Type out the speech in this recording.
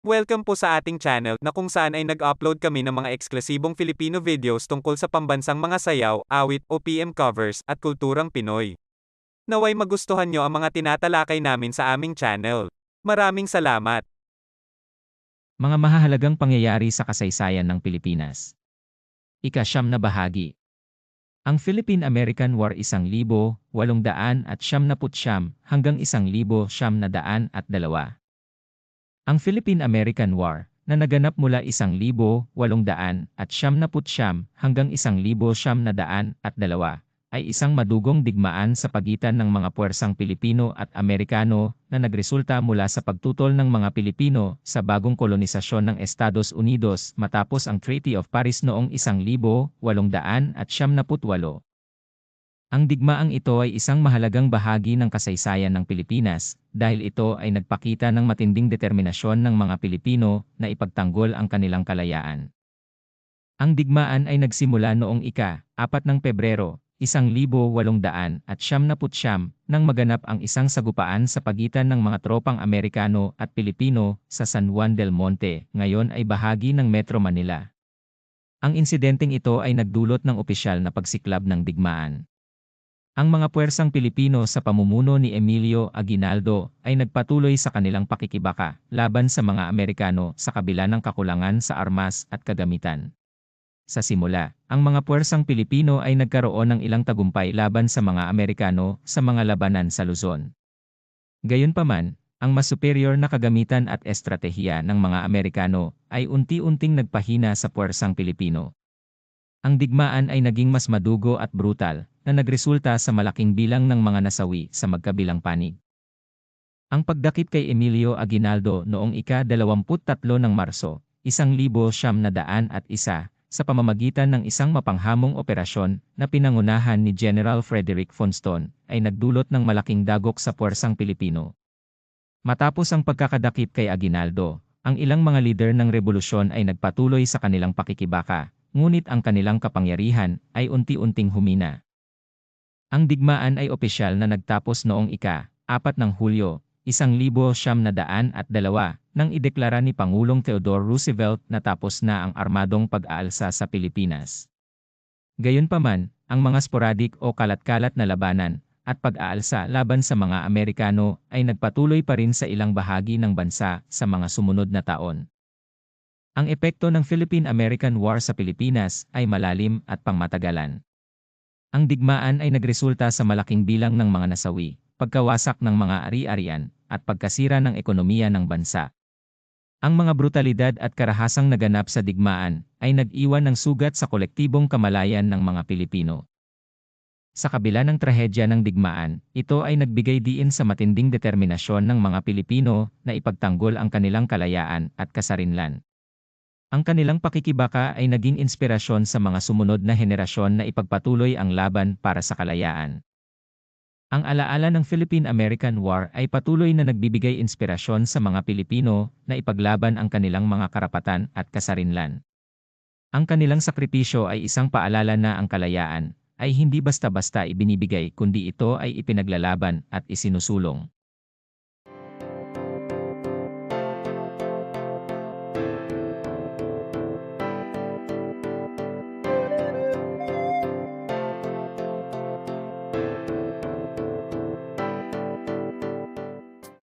Welcome po sa ating channel na kung saan ay nag-upload kami ng mga eksklusibong Filipino videos tungkol sa pambansang mga sayaw, awit, OPM covers, at kulturang Pinoy. Naway magustuhan nyo ang mga tinatalakay namin sa aming channel. Maraming salamat! Mga mahahalagang pangyayari sa kasaysayan ng Pilipinas. Ikasyam na bahagi. Ang Philippine-American War 1800 at siyam hanggang 1900 na daan at dalawa. Ang Philippine-American War, na naganap mula 1800 at siyam na putsyam hanggang 1900 na daan at dalawa, ay isang madugong digmaan sa pagitan ng mga puwersang Pilipino at Amerikano na nagresulta mula sa pagtutol ng mga Pilipino sa bagong kolonisasyon ng Estados Unidos matapos ang Treaty of Paris noong 1878. Ang digmaang ito ay isang mahalagang bahagi ng kasaysayan ng Pilipinas dahil ito ay nagpakita ng matinding determinasyon ng mga Pilipino na ipagtanggol ang kanilang kalayaan. Ang digmaan ay nagsimula noong ika-4 ng Pebrero, 1800 at siyam na putsyam, nang maganap ang isang sagupaan sa pagitan ng mga tropang Amerikano at Pilipino sa San Juan del Monte, ngayon ay bahagi ng Metro Manila. Ang insidenteng ito ay nagdulot ng opisyal na pagsiklab ng digmaan. Ang mga puwersang Pilipino sa pamumuno ni Emilio Aguinaldo ay nagpatuloy sa kanilang pakikibaka laban sa mga Amerikano sa kabila ng kakulangan sa armas at kagamitan. Sa simula, ang mga puwersang Pilipino ay nagkaroon ng ilang tagumpay laban sa mga Amerikano sa mga labanan sa Luzon. Gayunpaman, ang mas superior na kagamitan at estratehiya ng mga Amerikano ay unti-unting nagpahina sa puwersang Pilipino. Ang digmaan ay naging mas madugo at brutal, na nagresulta sa malaking bilang ng mga nasawi sa magkabilang panig. Ang pagdakip kay Emilio Aguinaldo noong ika-23 ng Marso, 1901 sa pamamagitan ng isang mapanghamong operasyon na pinangunahan ni General Frederick Funston ay nagdulot ng malaking dagok sa puwersang Pilipino. Matapos ang pagkakadakip kay Aguinaldo, ang ilang mga lider ng revolusyon ay nagpatuloy sa kanilang pakikibaka, ngunit ang kanilang kapangyarihan ay unti-unting humina. Ang digmaan ay opisyal na nagtapos noong ika-4 ng Hulyo, 1902 nang ideklara ni Pangulong Theodore Roosevelt na tapos na ang armadong pag-aalsa sa Pilipinas. Gayunpaman, ang mga sporadik o kalat-kalat na labanan at pag-aalsa laban sa mga Amerikano ay nagpatuloy pa rin sa ilang bahagi ng bansa sa mga sumunod na taon. Ang epekto ng Philippine-American War sa Pilipinas ay malalim at pangmatagalan. Ang digmaan ay nagresulta sa malaking bilang ng mga nasawi, pagkawasak ng mga ari-arian, at pagkasira ng ekonomiya ng bansa. Ang mga brutalidad at karahasang naganap sa digmaan ay nag-iwan ng sugat sa kolektibong kamalayan ng mga Pilipino. Sa kabila ng trahedya ng digmaan, ito ay nagbigay diin sa matinding determinasyon ng mga Pilipino na ipagtanggol ang kanilang kalayaan at kasarinlan. Ang kanilang pakikibaka ay naging inspirasyon sa mga sumunod na henerasyon na ipagpatuloy ang laban para sa kalayaan. Ang alaala ng Philippine-American War ay patuloy na nagbibigay inspirasyon sa mga Pilipino na ipaglaban ang kanilang mga karapatan at kasarinlan. Ang kanilang sakripisyo ay isang paalala na ang kalayaan ay hindi basta-basta ibinibigay kundi ito ay ipinaglalaban at isinusulong.